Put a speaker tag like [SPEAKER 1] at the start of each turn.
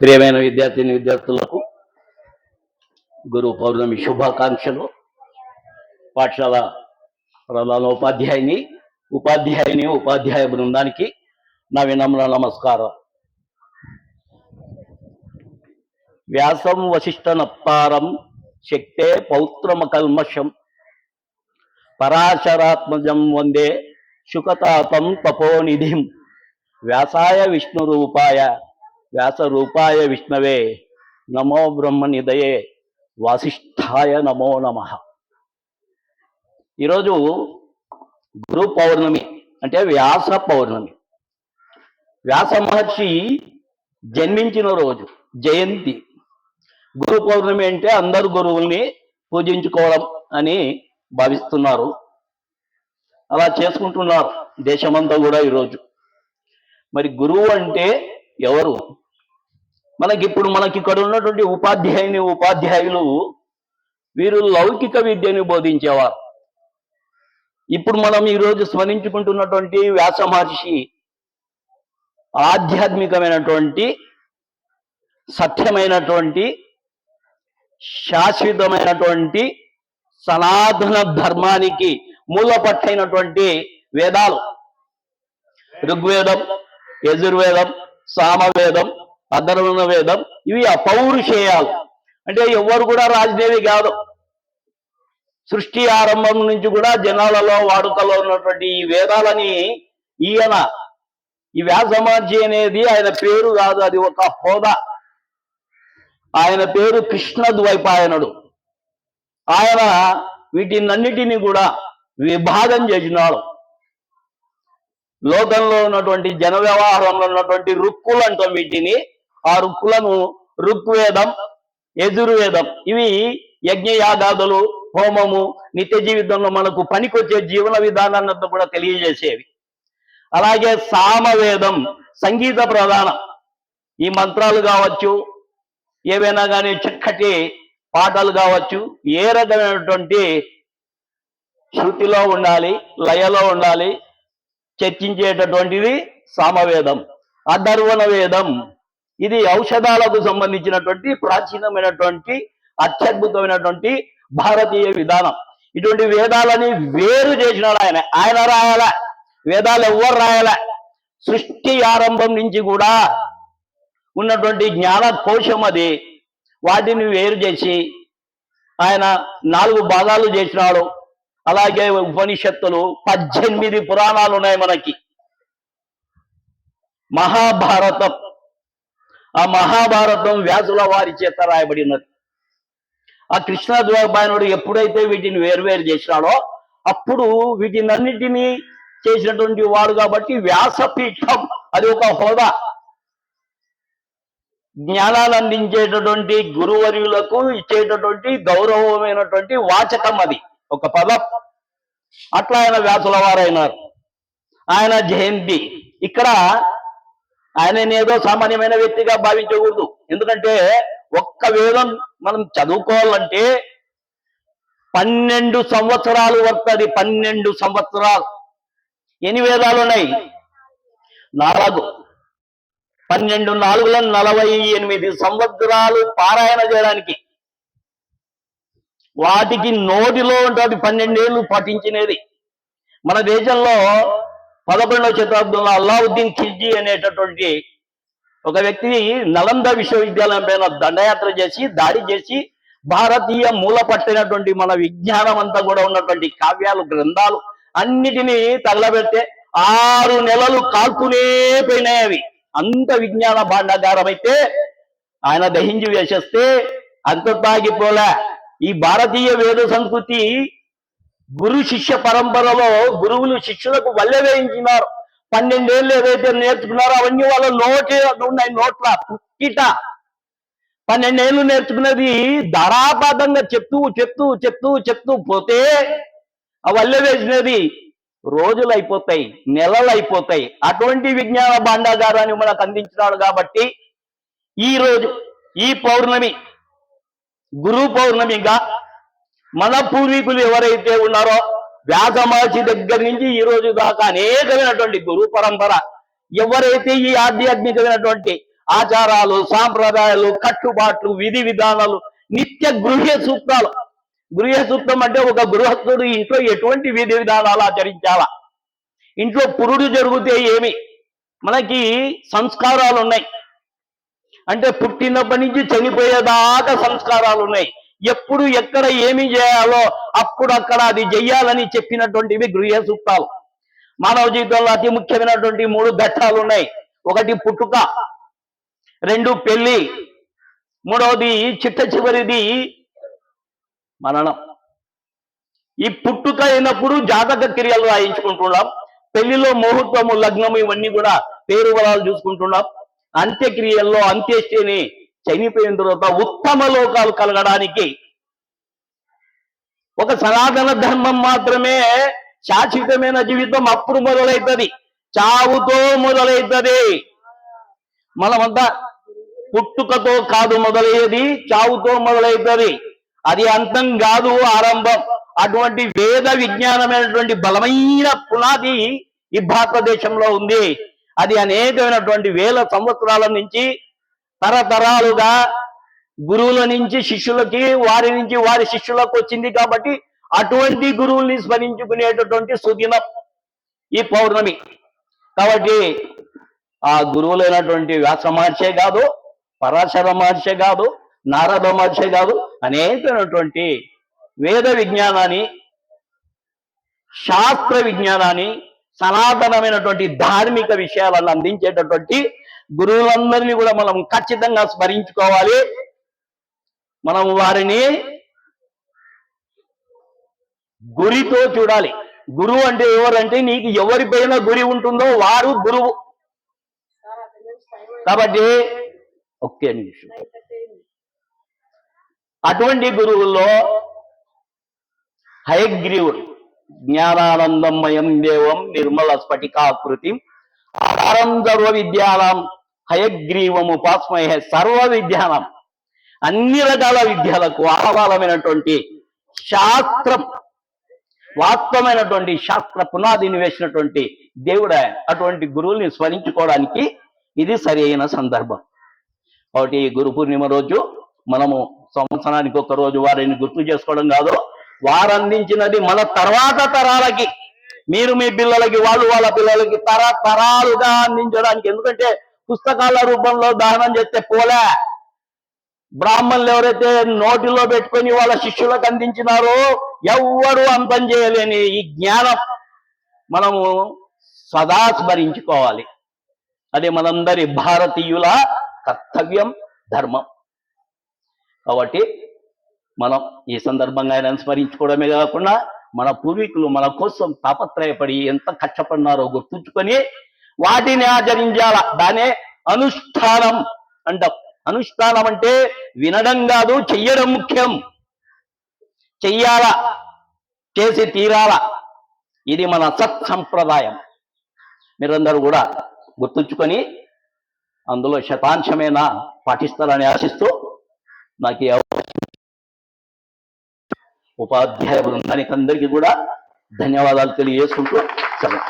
[SPEAKER 1] ప్రియమైన విద్యార్థిని విద్యార్థులకు గురు పౌర్ణమి శుభాకాంక్షలు. పాఠశాల ప్రధాన ఉపాధ్యాయుని ఉపాధ్యాయుని ఉపాధ్యాయ బృందానికి నా వినమ్ర నమస్కారం. వ్యాసం వశిష్ట నప్పారం శక్తే పౌత్రమ కల్మషం పరాశరాత్మజం వందే శుకతాపం తపోనిధిం వ్యాసాయ విష్ణు వ్యాసరూపాయ వ్యాస రూపాయ విష్ణవే నమో బ్రహ్మనిదయే వాసిష్ఠాయ నమో నమ. ఈరోజు గురు పౌర్ణమి అంటే వ్యాస పౌర్ణమి. వ్యాస మహర్షి జన్మించిన రోజు జయంతి. గురు పౌర్ణమి అంటే అందరు గురువుల్ని పూజించుకోవడం అని భావిస్తున్నారు. అలా చేసుకుంటున్నారు దేశమంతా కూడా ఈరోజు. మరి గురువు అంటే ఎవరు? మనకి ఇప్పుడు మనకి ఇక్కడ ఉన్నటువంటి ఉపాధ్యాయుని ఉపాధ్యాయులు వీరు లౌకిక విద్యని బోధించేవారు. ఇప్పుడు మనం ఈరోజు స్మరించుకుంటున్నటువంటి వ్యాస మహర్షి ఆధ్యాత్మికమైనటువంటి సత్యమైనటువంటి శాశ్వతమైనటువంటి సనాతన ధర్మానికి మూలపట్టైనటువంటి వేదాలు. ఋగ్వేదం యజుర్వేదం సామవేదం అధర్వణ వేదం ఇవి అపౌరుషేయాలు అంటే ఎవరు కూడా రాజదేవి కాదు. సృష్టి ఆరంభం నుంచి కూడా జనాలలో వాడుకలో ఉన్నటువంటి ఈ వేదాలని ఈయన ఈ వ్యాసమహర్షి అనేది ఆయన పేరు కాదు అది ఒక హోదా. ఆయన పేరు కృష్ణ ద్వైపాయనుడు. ఆయన వీటినన్నిటినీ కూడా విభాగం చేసినాడు లోకంలో ఉన్నటువంటి జన వ్యవహారంలో ఉన్నటువంటి రుక్కులు అంటాం వీటిని. ఆ రుక్కులను రుక్వేదం యజుర్వేదం. ఇవి యజ్ఞయాగాదులు హోమము నిత్య జీవితంలో మనకు పనికొచ్చే జీవన విధానాన్ని కూడా తెలియజేసేవి. అలాగే సామవేదం సంగీత ప్రధానం. ఈ మంత్రాలు కావచ్చు ఏవైనా కానీ చక్కటి పాటలు కావచ్చు ఏ రకమైనటువంటి శృతిలో ఉండాలి లయలో ఉండాలి చర్చించేటటువంటిది సామవేదం అధర్వణ వేదం ఇది ఔషధాలకు సంబంధించినటువంటి ప్రాచీనమైనటువంటి అత్యద్భుతమైనటువంటి భారతీయ విధానం. ఇటువంటి వేదాలని వేరు చేసినాడు ఆయన. ఆయన రాయాల వేదాలు ఎవ్వరు రాయాల. సృష్టి ఆరంభం నుంచి కూడా ఉన్నటువంటి జ్ఞాన కోశం అది. వాటిని వేరు చేసి ఆయన నాలుగు భాగాలు చేసినాడు. అలాగే ఉపనిషత్తులు పద్దెనిమిది పురాణాలు ఉన్నాయి మనకి. మహాభారతం. ఆ మహాభారతం వ్యాసుల వారి చేత రాయబడినది ఆ కృష్ణద్వైపాయనుడు ఎప్పుడైతే వీటిని వేరువేరు చేసినాడో అప్పుడు వీటినన్నిటినీ చేసినటువంటి వాడు కాబట్టి వ్యాసపీఠం అది ఒక హోదా. జ్ఞానాలు అందించేటటువంటి గురువర్యులకు ఇచ్చేటటువంటి గౌరవమైనటువంటి వాచకం అది. ఒక పదం. అట్లా ఆయన వ్యాసుల వారైనారు. ఆయన జయంతి. ఇక్కడ ఆయన ఏదో సామాన్యమైన వ్యక్తిగా భావించకూడదు. ఎందుకంటే ఒక్క వేదం మనం చదువుకోవాలంటే పన్నెండు సంవత్సరాలు వస్తుంది పన్నెండు సంవత్సరాలు. ఎన్ని వేదాలు ఉన్నాయి? నాలుగు. పన్నెండు నాలుగుల నలభై ఎనిమిది సంవత్సరాలు పారాయణ చేయడానికి. వాటికి నోటిలో ఉంటుంది పన్నెండేళ్ళు పఠించినది మన దేశంలో పదకొండవ శతాబ్దంలో అల్లావుద్దీన్ ఖిల్జీ అనేటటువంటి ఒక వ్యక్తి నలంద విశ్వవిద్యాలయం పైన దండయాత్ర చేసి దాడి చేసి భారతీయ మూల పట్టినటువంటి మన విజ్ఞానం అంతా కూడా ఉన్నటువంటి కావ్యాలు గ్రంథాలు అన్నిటినీ తగలబెడితే ఆరు నెలలు కాల్పునే పోయినాయి అవి. అంత విజ్ఞాన భాండాగారం అయితే ఆయన దహించి వేసేస్తే అంత తాగిపోలే ఈ భారతీయ వేద సంస్కృతి గురు శిష్య పరంపరలో గురువులు శిష్యులకు వల్లె వేయించినారు. పన్నెండేళ్ళు ఏదైతే నేర్చుకున్నారో అవన్నీ వాళ్ళ నోటి ఉన్నాయి నోట్ల పుక్కిట పన్నెండేళ్ళు నేర్చుకున్నది ధారాపాతంగా చెప్తూ చెప్తూ చెప్తూ చెప్తూ పోతే ఆ వల్లె వేసినది రోజులు అయిపోతాయి నెలలు అయిపోతాయి అటువంటి విజ్ఞాన భాండాగారాన్ని మనకు అందించినాడు కాబట్టి ఈ రోజు ఈ పౌర్ణమి గురు పౌర్ణమి ఇంకా మన పూర్వీకులు ఎవరైతే ఉన్నారో వ్యాస దగ్గర నుంచి ఈ రోజు దాకా అనేకమైనటువంటి గురు పరంపర ఎవరైతే ఈ ఆధ్యాత్మికమైనటువంటి ఆచారాలు సాంప్రదాయాలు కట్టుబాట్లు విధి విధానాలు నిత్య గృహ్య సూత్రాలు గృహ సూత్రం అంటే ఒక గృహస్థుడు ఇంట్లో ఎటువంటి విధి విధానాలు ఆచరించాలా? ఇంట్లో పురుడు జరిగితే ఏమి? మనకి సంస్కారాలు ఉన్నాయి. అంటే పుట్టినప్పటి నుంచి చనిపోయేదాకా సంస్కారాలు ఉన్నాయి. ఎప్పుడు ఎక్కడ ఏమి చేయాలో అప్పుడు అక్కడ అది చెయ్యాలని చెప్పినటువంటివి గృహ సూక్తాలు మానవ జీవితంలో అతి ముఖ్యమైనటువంటి మూడు ఘట్టాలు ఉన్నాయి. ఒకటి పుట్టుక రెండు పెళ్ళి మూడవది చిట్ట చివరిది మరణం. ఈ పుట్టుక అయినప్పుడు జాతక క్రియలు రాయించుకుంటున్నాం. పెళ్ళిలో ముహూర్తము లగ్నము ఇవన్నీ కూడా పేరు బలాలు చూసుకుంటున్నాం. అంత్యక్రియల్లో అంత్యేష్టిని చనిపోయిన తర్వాత ఉత్తమ లోకాలు కలగడానికి ఒక సనాతన ధర్మం మాత్రమే శాశ్వతమైన జీవితం అప్పుడు మొదలైతుంది. చావుతో మొదలైతుంది. మనమంతా పుట్టుకతో కాదు మొదలయ్యేది చావుతో మొదలైతుంది. అది అంతం కాదు ఆరంభం. అటువంటి వేద విజ్ఞానమైనటువంటి బలమైన పునాది ఈ భారతదేశంలో ఉంది. అది అనేకమైనటువంటి వేల సంవత్సరాల నుంచి తరతరాలుగా గురువుల నుంచి శిష్యులకి వారి నుంచి వారి శిష్యులకు వచ్చింది కాబట్టి అటువంటి గురువుల్ని స్మరించుకునేటటువంటి సుదినం ఈ పౌర్ణమి. కాబట్టి ఆ గురువులైనటువంటి వ్యాస మహర్షే కాదు పరాశర మహర్షే కాదు నారద మహర్షే కాదు అనేకమైనటువంటి వేద విజ్ఞానాన్ని శాస్త్ర విజ్ఞానాన్ని సనాతనమైనటువంటి ధార్మిక విషయాలను అందించేటటువంటి గురువులందరినీ కూడా మనం ఖచ్చితంగా స్మరించుకోవాలి. మనం వారిని గురితో చూడాలి. గురువు అంటే ఎవరంటే నీకు ఎవరిపైన గురి ఉంటుందో వారు గురువు. కాబట్టి ఒకే నిమిషం. అటువంటి గురువుల్లో హయగ్రీవుడు జ్ఞానానందమయం దేవం నిర్మల స్ఫటికాకృతి. ఆహారం సర్వ విద్యానం హయగ్రీవము సర్వ విద్యానం. అన్ని రకాల విద్యలకు ఆహ్వానమైనటువంటి శాస్త్రం వాస్తవమైనటువంటి శాస్త్ర పునాదిని వేసినటువంటి దేవుడే అటువంటి గురువుల్ని స్మరించుకోవడానికి ఇది సరి అయిన సందర్భం. కాబట్టి ఈ గురు పూర్ణిమ రోజు మనము సంవత్సరానికి ఒక రోజు వారిని గుర్తు చేసుకోవడం కాదు. వారు అందించినది మన తర్వాత తరాలకి. మీరు మీ పిల్లలకి వాళ్ళు వాళ్ళ పిల్లలకి తరతరాలుగా అందించడానికి. ఎందుకంటే పుస్తకాల రూపంలో దానం చేస్తే పోలే. బ్రాహ్మణులు ఎవరైతే నోటిలో పెట్టుకొని వాళ్ళ శిష్యులకు అందించినారో ఎవ్వరు అంతం చేయలేని ఈ జ్ఞానం మనము సదా స్మరించుకోవాలి. అది మనందరి భారతీయుల కర్తవ్యం ధర్మం. కాబట్టి మనం ఈ సందర్భంగా ఆయన స్మరించుకోవడమే కాకుండా మన పూర్వీకులు మన కోసం తాపత్రయపడి ఎంత కష్టపడినారో గుర్తుంచుకొని వాటిని ఆచరించాల? దానే అనుష్ఠానం అంటాం. అనుష్ఠానం అంటే వినడం కాదు చెయ్యడం ముఖ్యం. చెయ్యాలా? చేసి తీరాలా? ఇది మన సత్ సంప్రదాయం మీరందరూ కూడా గుర్తుంచుకొని అందులో శతాంశమైన పాటిస్తారని ఆశిస్తూ నాకు ఉపాధ్యాయ బృందానికి అందరికీ కూడా ధన్యవాదాలు తెలియజేసుకుంటూ సెలవు